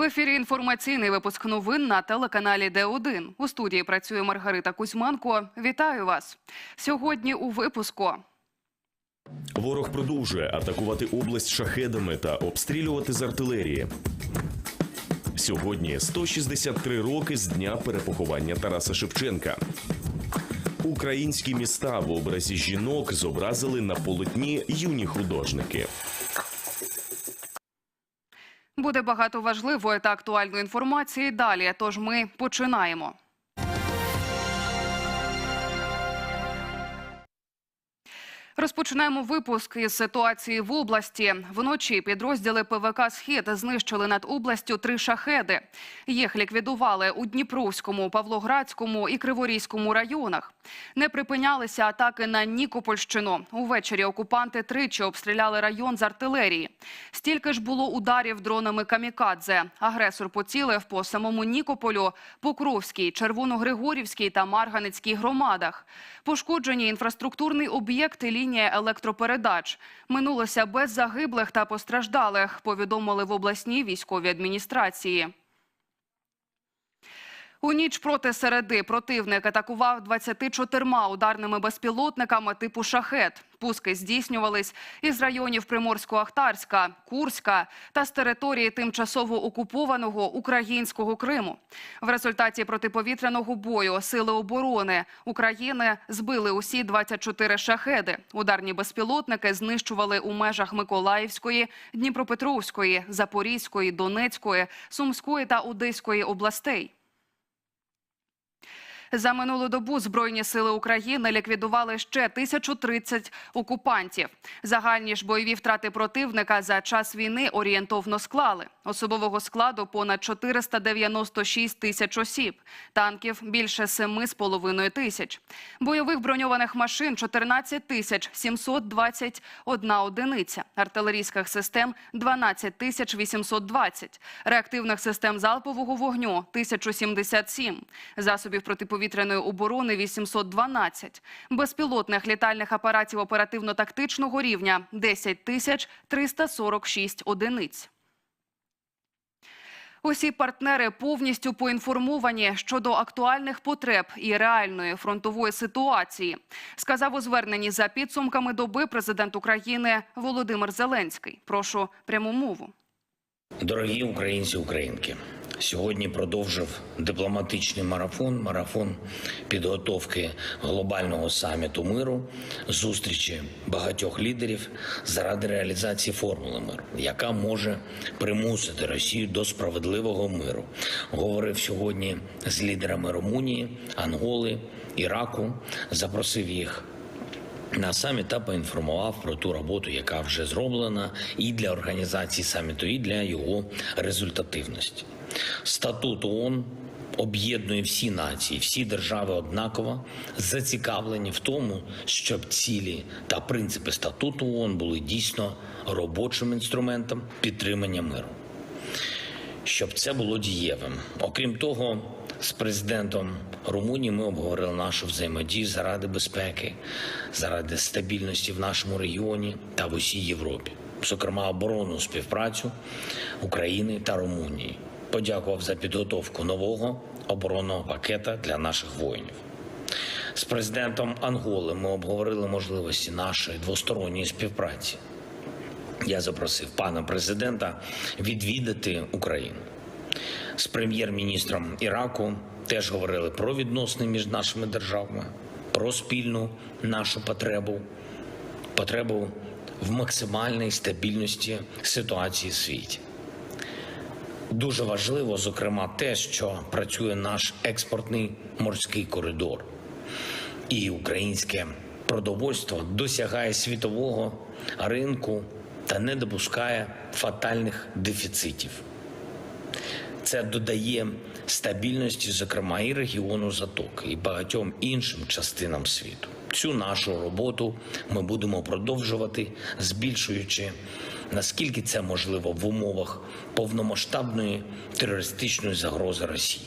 В ефірі інформаційний випуск новин на телеканалі Д1. У студії працює Маргарита Кузьменко. Вітаю вас. Сьогодні у випуску. Ворог продовжує атакувати область шахедами та обстрілювати з артилерії. Сьогодні 163 роки з дня перепоховання Тараса Шевченка. Українські міста в образі жінок зобразили на полотні юні художники. Буде багато важливої та актуальної інформації далі. Тож ми починаємо. Розпочинаємо випуск із ситуації в області. Вночі підрозділи ПВК Схід знищили над областю три шахеди. Їх ліквідували у Дніпровському, Павлоградському і Криворізькому районах. Не припинялися атаки на Нікопольщину. Увечері окупанти тричі обстріляли район з артилерії. Стільки ж було ударів дронами камікадзе. Агресор поцілив по самому Нікополю, Покровській, Червоногригорівській та Марганецькій громадах. Пошкоджені інфраструктурний об'єкт і лінія електропередач. Минулося без загиблих та постраждалих, повідомили в обласній військовій адміністрації. У ніч проти середи противник атакував 24 ударними безпілотниками типу «Шахет». Пуски здійснювались із районів Приморсько-Ахтарська, Курська та з території тимчасово окупованого українського Криму. В результаті протиповітряного бою сили оборони України збили усі 24 шахеди. Ударні безпілотники знищували у межах Миколаївської, Дніпропетровської, Запорізької, Донецької, Сумської та Одеської областей. За минулу добу Збройні сили України ліквідували ще 1030 окупантів. Загальні ж бойові втрати противника за час війни орієнтовно склали. Особового складу понад 496 тисяч осіб, танків більше 7,5 тисяч, бойових броньованих машин 14 тисяч 721 одиниця, артилерійських систем 12 тисяч 820, реактивних систем залпового вогню 1077, засобів протиповітряної оборони 812, безпілотних літальних апаратів оперативно-тактичного рівня 10 тисяч 346 одиниць. Усі партнери повністю поінформовані щодо актуальних потреб і реальної фронтової ситуації, сказав у зверненні за підсумками доби президент України Володимир Зеленський. Прошу пряму мову. Дорогі українці, українки, сьогодні продовжив дипломатичний марафон, марафон підготовки глобального саміту миру, зустрічі багатьох лідерів заради реалізації формули миру, яка може примусити Росію до справедливого миру. Говорив сьогодні з лідерами Румунії, Анголи, Іраку, запросив їх на саміт та поінформував про ту роботу, яка вже зроблена, і для організації саміту, і для його результативності. Статут ООН об'єднує всі нації, всі держави однаково зацікавлені в тому, щоб цілі та принципи статуту ООН були дійсно робочим інструментом підтримання миру щоб це було дієвим. Окрім того, з президентом Румунії ми обговорили нашу взаємодію заради безпеки, заради стабільності в нашому регіоні та в усій Європі, зокрема оборонну співпрацю України та Румунії. Подякував за підготовку нового оборонного пакета для наших воїнів. З президентом Анголи ми обговорили можливості нашої двосторонньої співпраці. Я запросив пана президента відвідати Україну. З прем'єр-міністром Іраку теж говорили про відносини між нашими державами, про спільну нашу потребу, потребу в максимальній стабільності ситуації в світі. Дуже важливо, зокрема, те, що працює наш експортний морський коридор, і українське продовольство досягає світового ринку та не допускає фатальних дефіцитів. Це додає стабільності, зокрема, і регіону Затоки, і багатьом іншим частинам світу. Цю нашу роботу ми будемо продовжувати, збільшуючи наскільки це можливо в умовах повномасштабної терористичної загрози Росії,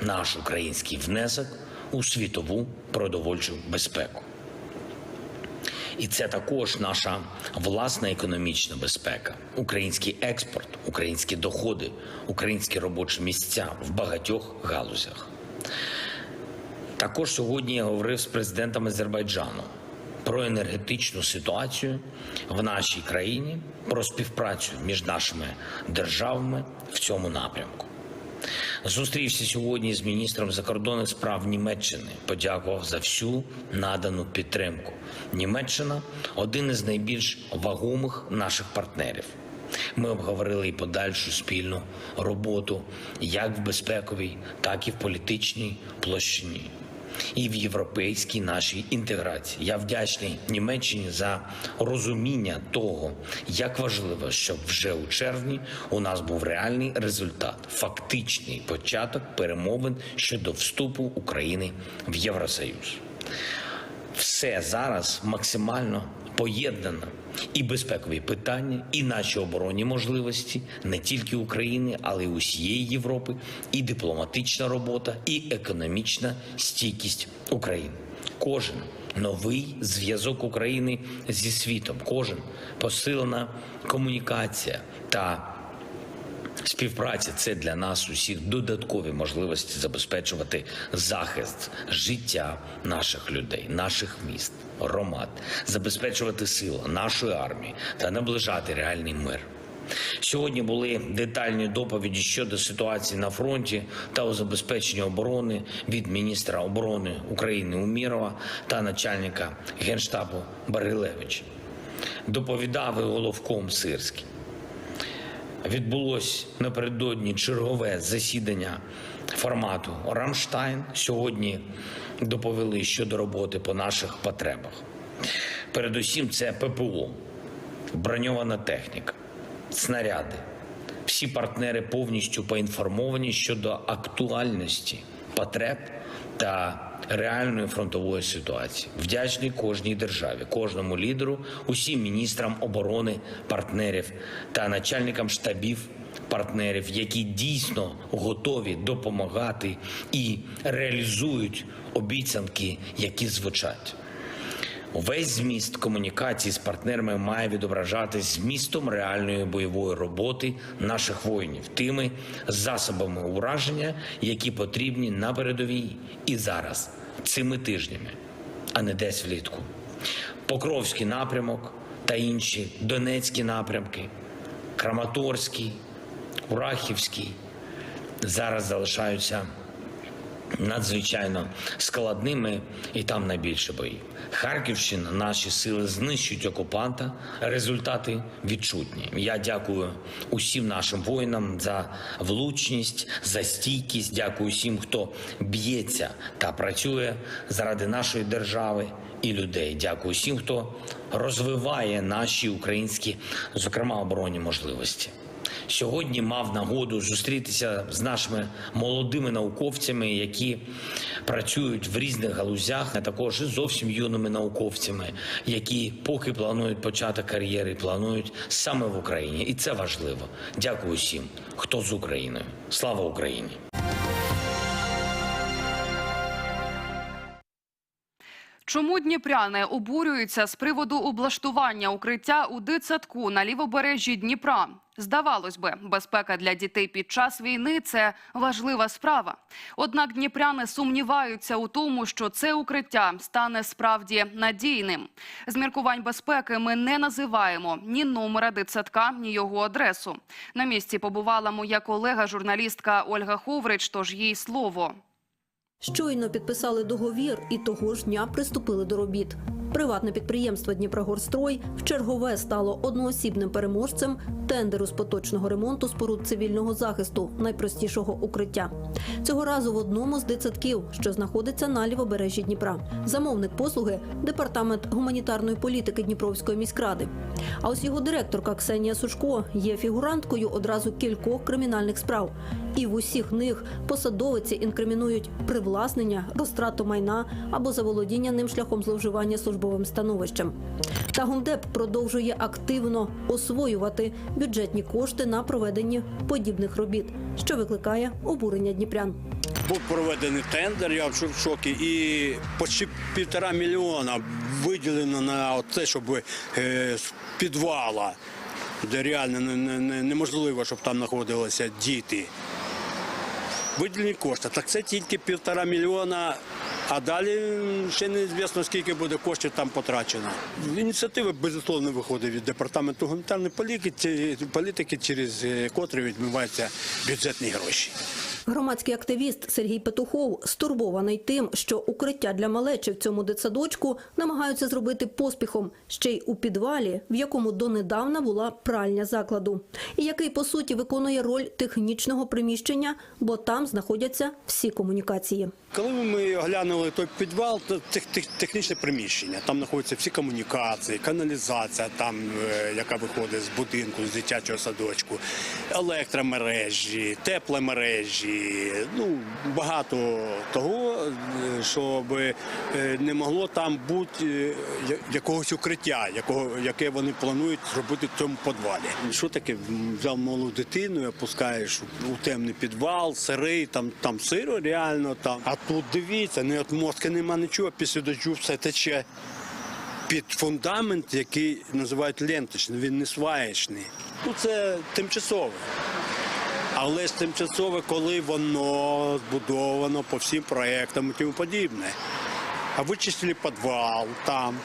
наш український внесок у світову продовольчу безпеку. І це також наша власна економічна безпека, український експорт, українські доходи, українські робочі місця в багатьох галузях. Також сьогодні я говорив з президентом Азербайджану про енергетичну ситуацію в нашій країні, про співпрацю між нашими державами в цьому напрямку. Зустрівся сьогодні з міністром закордонних справ Німеччини. Подякував за всю надану підтримку. Німеччина один із найбільш вагомих наших партнерів. Ми обговорили і подальшу спільну роботу як в безпековій, так і в політичній площині. І в європейській нашій інтеграції. Я вдячний Німеччині за розуміння того, як важливо, щоб вже у червні у нас був реальний результат, фактичний початок перемовин щодо вступу України в Євросоюз. Все зараз максимально поєднано. І безпекові питання, і наші оборонні можливості не тільки України, але й усієї Європи, і дипломатична робота, і економічна стійкість України. Кожен новий зв'язок України зі світом, кожен посилена комунікація та Співпраця це для нас усіх додаткові можливості забезпечувати захист життя наших людей, наших міст, громад, забезпечувати силу нашої армії та наближати реальний мир. Сьогодні були детальні доповіді щодо ситуації на фронті та у забезпеченні оборони від міністра оборони України Умірова та начальника генштабу Барилевича. Доповідав і головком Сирський відбулось напередодні чергове засідання формату Рамштайн. Сьогодні доповіли щодо роботи по наших потребах. Передусім, це ППО, броньована техніка, снаряди. Всі партнери повністю поінформовані щодо актуальності потреб та реальної фронтової ситуації. Вдячний кожній державі, кожному лідеру, усім міністрам оборони, партнерів та начальникам штабів партнерів, які дійсно готові допомагати і реалізують обіцянки, які звучать. Увесь зміст комунікації з партнерами має відображатись змістом реальної бойової роботи наших воїнів, тими засобами ураження, які потрібні на передовій і зараз, цими тижнями, а не десь влітку. Покровський напрямок та інші Донецькі напрямки, Краматорський, Урахівський зараз залишаються надзвичайно складними, і там найбільше боїв. Харківщина, наші сили знищують окупанта. Результати відчутні. Я дякую усім нашим воїнам за влучність, за стійкість. Дякую всім, хто б'ється та працює заради нашої держави і людей. Дякую всім, хто розвиває наші українські, зокрема оборонні можливості. Сьогодні мав нагоду зустрітися з нашими молодими науковцями, які працюють в різних галузях, а також зовсім юними науковцями, які поки планують почати кар'єри, планують саме в Україні, і це важливо. Дякую всім, хто з Україною. Слава Україні! Чому дніпряни обурюються з приводу облаштування укриття у дитсадку на лівобережжі Дніпра? Здавалось би, безпека для дітей під час війни це важлива справа. Однак дніпряни сумніваються у тому, що це укриття стане справді надійним. З міркувань безпеки ми не називаємо ні номера дитсадка, ні його адресу. На місці побувала моя колега, журналістка Ольга Ховрич. Тож їй слово. Щойно підписали договір і того ж дня приступили до робіт. Приватне підприємство Дніпрогорстрой в чергове стало одноосібним переможцем тендеру з поточного ремонту споруд цивільного захисту найпростішого укриття. Цього разу в одному з дитсадків, що знаходиться на лівобережжі Дніпра. Замовник послуги департамент гуманітарної політики Дніпровської міськради. А ось його директорка Ксенія Сушко є фігуранткою одразу кількох кримінальних справ. І в усіх них посадовиці інкримінують привласнення, розтрату майна або заволодіння ним шляхом зловживання службовим становищем. Та Гумдеп продовжує активно освоювати бюджетні кошти на проведення подібних робіт, що викликає обурення дніпрян. Був проведений тендер, я в шо- шокі, і почти півтора мільйона виділено на це, щоб е, з підвала, де реально не- не- не- неможливо, щоб там знаходилися діти. Виділені кошти. Так це тільки півтора мільйона, а далі ще неізвісно, скільки буде коштів там потрачено. Ініціатива, безусловно, виходить від департаменту гуманітарної політики, політики через е, котрі відмиваються бюджетні гроші. Громадський активіст Сергій Петухов стурбований тим, що укриття для малечі в цьому дитсадочку намагаються зробити поспіхом, ще й у підвалі, в якому донедавна була пральня закладу, і який по суті виконує роль технічного приміщення, бо там знаходяться всі комунікації. Коли ми оглянули той підвал, тех- тех- технічне приміщення. Там знаходяться всі комунікації, каналізація, там, е, яка виходить з будинку, з дитячого садочку, електромережі, тепломережі, ну багато того, е, щоб е, не могло там бути якогось укриття, якого, яке вони планують зробити в цьому підвалі. Що таке? Взяв малу дитину, опускаєш у темний підвал, сирий, там, там сиро реально там. А тут дивіться, не от нема нічого, після дощу все тече під фундамент, який називають ленточний, він не сваєчний. Ну це тимчасове. Але ж тимчасове, коли воно збудовано по всім проектам і тому подібне. А вичистили підвал там,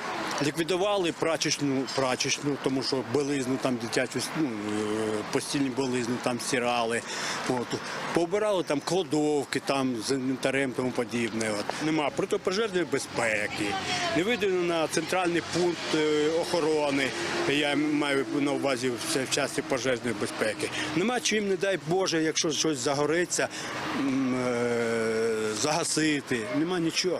ліквідували прачечну, прачечну, тому що білизну там дитячу, ну, е, постільні білизну там стирали. От. Пообирали там кладовки там з інвентарем тому подібне. От. Нема протипожежної безпеки, не видано на центральний пункт е, охорони, я маю на увазі все в часті пожежної безпеки. Нема чим, не дай Боже, якщо щось загориться, е, загасити. Нема нічого.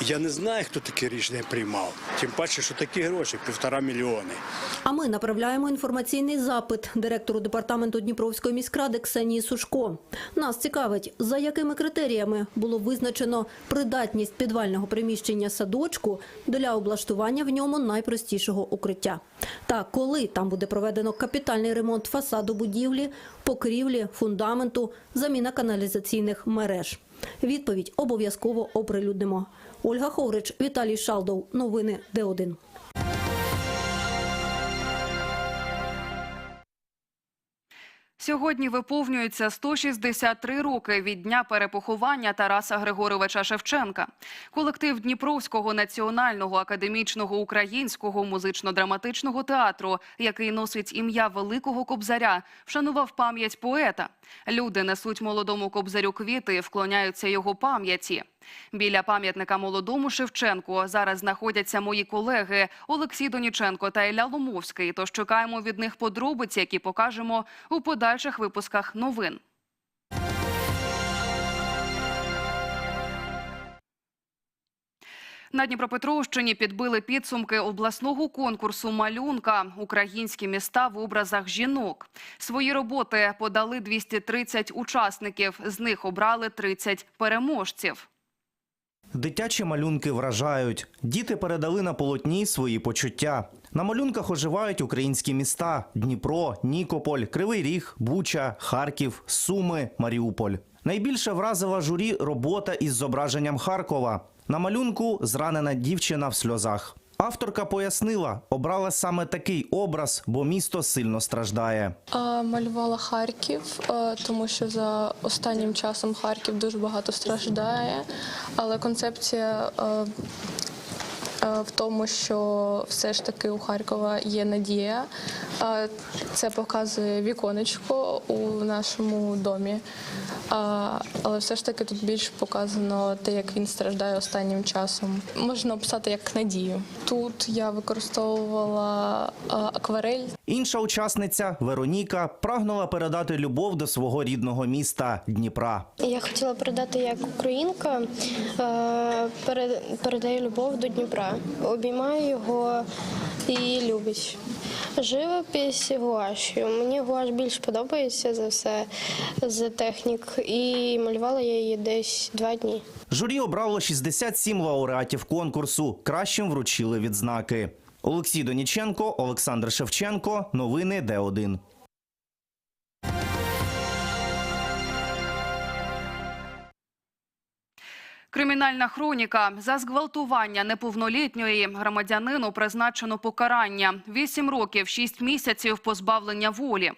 Я не знаю, хто таке рішення приймав. Тим паче, що такі гроші півтора мільйони. А ми направляємо інформаційний запит директору департаменту Дніпровської міськради Ксенії Сушко. Нас цікавить, за якими критеріями було визначено придатність підвального приміщення садочку для облаштування в ньому найпростішого укриття. Та коли там буде проведено капітальний ремонт фасаду будівлі, покрівлі, фундаменту, заміна каналізаційних мереж. Відповідь обов'язково оприлюднимо. Ольга Ховрич, Віталій Шалдов. Новини Д1. Сьогодні виповнюється 163 роки від дня перепоховання Тараса Григоровича Шевченка. Колектив Дніпровського національного академічного українського музично-драматичного театру, який носить ім'я Великого Кобзаря, вшанував пам'ять поета. Люди несуть молодому кобзарю квіти вклоняються його пам'яті. Біля пам'ятника молодому Шевченку зараз знаходяться мої колеги Олексій Доніченко та Ілля Ломовський. Тож чекаємо від них подробиці, які покажемо у подальших випусках новин. На Дніпропетровщині підбили підсумки обласного конкурсу «Малюнка. Українські міста в образах жінок». Свої роботи подали 230 учасників. З них обрали 30 переможців. Дитячі малюнки вражають. Діти передали на полотні свої почуття. На малюнках оживають українські міста: Дніпро, Нікополь, Кривий Ріг, Буча, Харків, Суми, Маріуполь. Найбільше вразила журі робота із зображенням Харкова. На малюнку зранена дівчина в сльозах. Авторка пояснила, обрала саме такий образ, бо місто сильно страждає. Малювала Харків, е, тому що за останнім часом Харків дуже багато страждає. Але концепція е, е, в тому, що все ж таки у Харкова є надія. Це показує віконечко у нашому домі. А, Але все ж таки тут більш показано те, як він страждає останнім часом. Можна описати як надію. Тут я використовувала акварель Інша учасниця Вероніка прагнула передати любов до свого рідного міста Дніпра. Я хотіла передати як українка, е, пере- передаю любов до Дніпра, обіймаю його і любить. Живопись гуашю. Мені гуаш більш подобається за все з технік, і малювала я її десь два дні. Журі обрало 67 лауреатів конкурсу. Кращим вручили відзнаки. Олексій Доніченко, Олександр Шевченко. Новини Д1. Кримінальна хроніка за зґвалтування неповнолітньої громадянину призначено покарання 8 років 6 місяців позбавлення волі.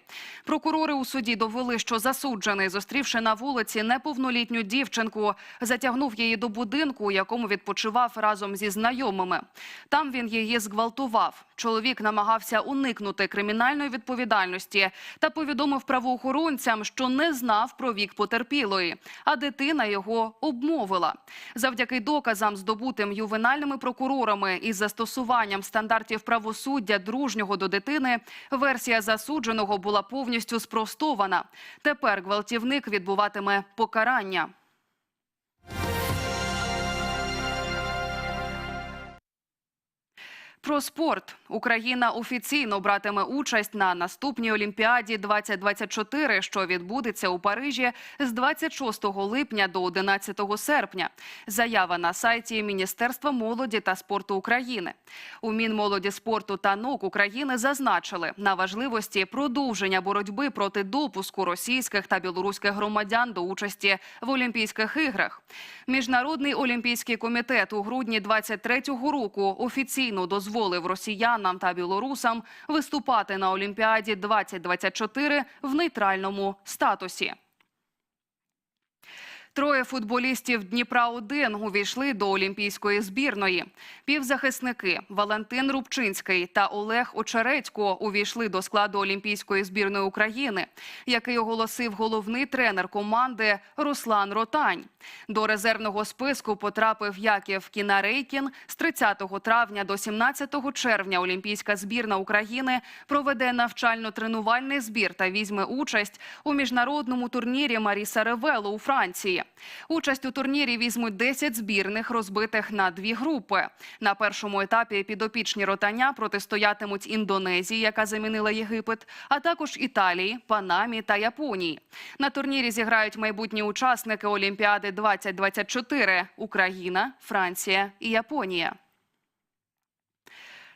Прокурори у суді довели, що засуджений, зустрівши на вулиці неповнолітню дівчинку, затягнув її до будинку, у якому відпочивав разом зі знайомими. Там він її зґвалтував. Чоловік намагався уникнути кримінальної відповідальності та повідомив правоохоронцям, що не знав про вік потерпілої, а дитина його обмовила. Завдяки доказам, здобутим ювенальними прокурорами із застосуванням стандартів правосуддя дружнього до дитини, версія засудженого була повністю спростована. Тепер гвалтівник відбуватиме покарання. Про спорт Україна офіційно братиме участь на наступній Олімпіаді 2024, що відбудеться у Парижі з 26 липня до 11 серпня. Заява на сайті Міністерства молоді та спорту України. У Мінмолоді спорту та наук України зазначили на важливості продовження боротьби проти допуску російських та білоруських громадян до участі в Олімпійських іграх. Міжнародний олімпійський комітет у грудні 23-го року офіційно дозволив росіянам та білорусам виступати на Олімпіаді 2024 в нейтральному статусі. Троє футболістів Дніпра 1 увійшли до олімпійської збірної. Півзахисники Валентин Рубчинський та Олег Очередько увійшли до складу олімпійської збірної України, який оголосив головний тренер команди Руслан Ротань. До резервного списку потрапив Яків Кінарейкін. З 30 травня до 17 червня Олімпійська збірна України проведе навчально-тренувальний збір та візьме участь у міжнародному турнірі Маріса Ревело у Франції. Участь у турнірі візьмуть 10 збірних, розбитих на дві групи. На першому етапі підопічні ротання протистоятимуть Індонезії, яка замінила Єгипет, а також Італії, Панамі та Японії. На турнірі зіграють майбутні учасники Олімпіади 2024 – Україна, Франція і Японія.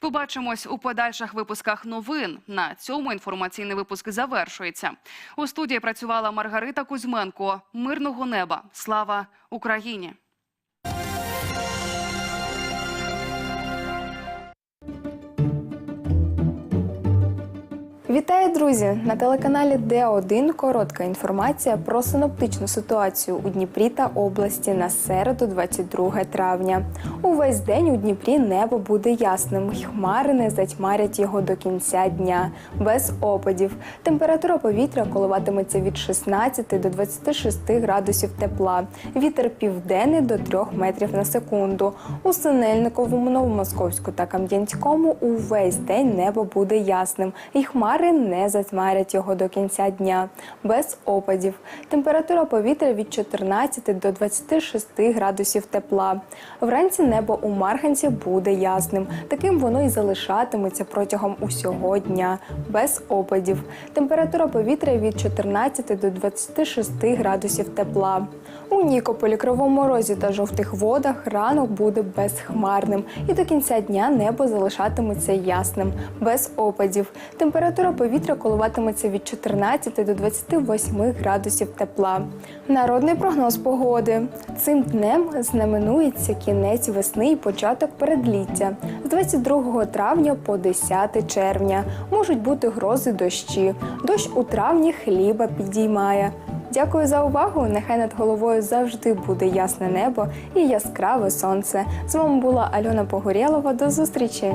Побачимось у подальших випусках новин. На цьому інформаційний випуск завершується. У студії працювала Маргарита Кузьменко. Мирного неба. Слава Україні! Вітаю, друзі! На телеканалі Д1 коротка інформація про синоптичну ситуацію у Дніпрі та області на середу, 22 травня. Увесь день у Дніпрі небо буде ясним. Хмари не затьмарять його до кінця дня, без опадів. Температура повітря коливатиметься від 16 до 26 градусів тепла. Вітер південний до 3 метрів на секунду. У Синельниковому, Новомосковську та Кам'янському увесь день небо буде ясним. І хмари не затьмарять його до кінця дня, без опадів. Температура повітря від 14 до 26 градусів тепла. Вранці небо у Марганці буде ясним. Таким воно і залишатиметься протягом усього дня, без опадів. Температура повітря від 14 до 26 градусів тепла. У Нікополі, Кривому Розі та жовтих водах ранок буде безхмарним, і до кінця дня небо залишатиметься ясним, без опадів. Температура повітря коливатиметься від 14 до 28 градусів тепла. Народний прогноз погоди. Цим днем знаменується кінець весни і початок передліття. З 22 травня по 10 червня можуть бути грози дощі. Дощ у травні хліба підіймає. Дякую за увагу. Нехай над головою завжди буде ясне небо і яскраве сонце. З вами була Альона Погорєлова. До зустрічі!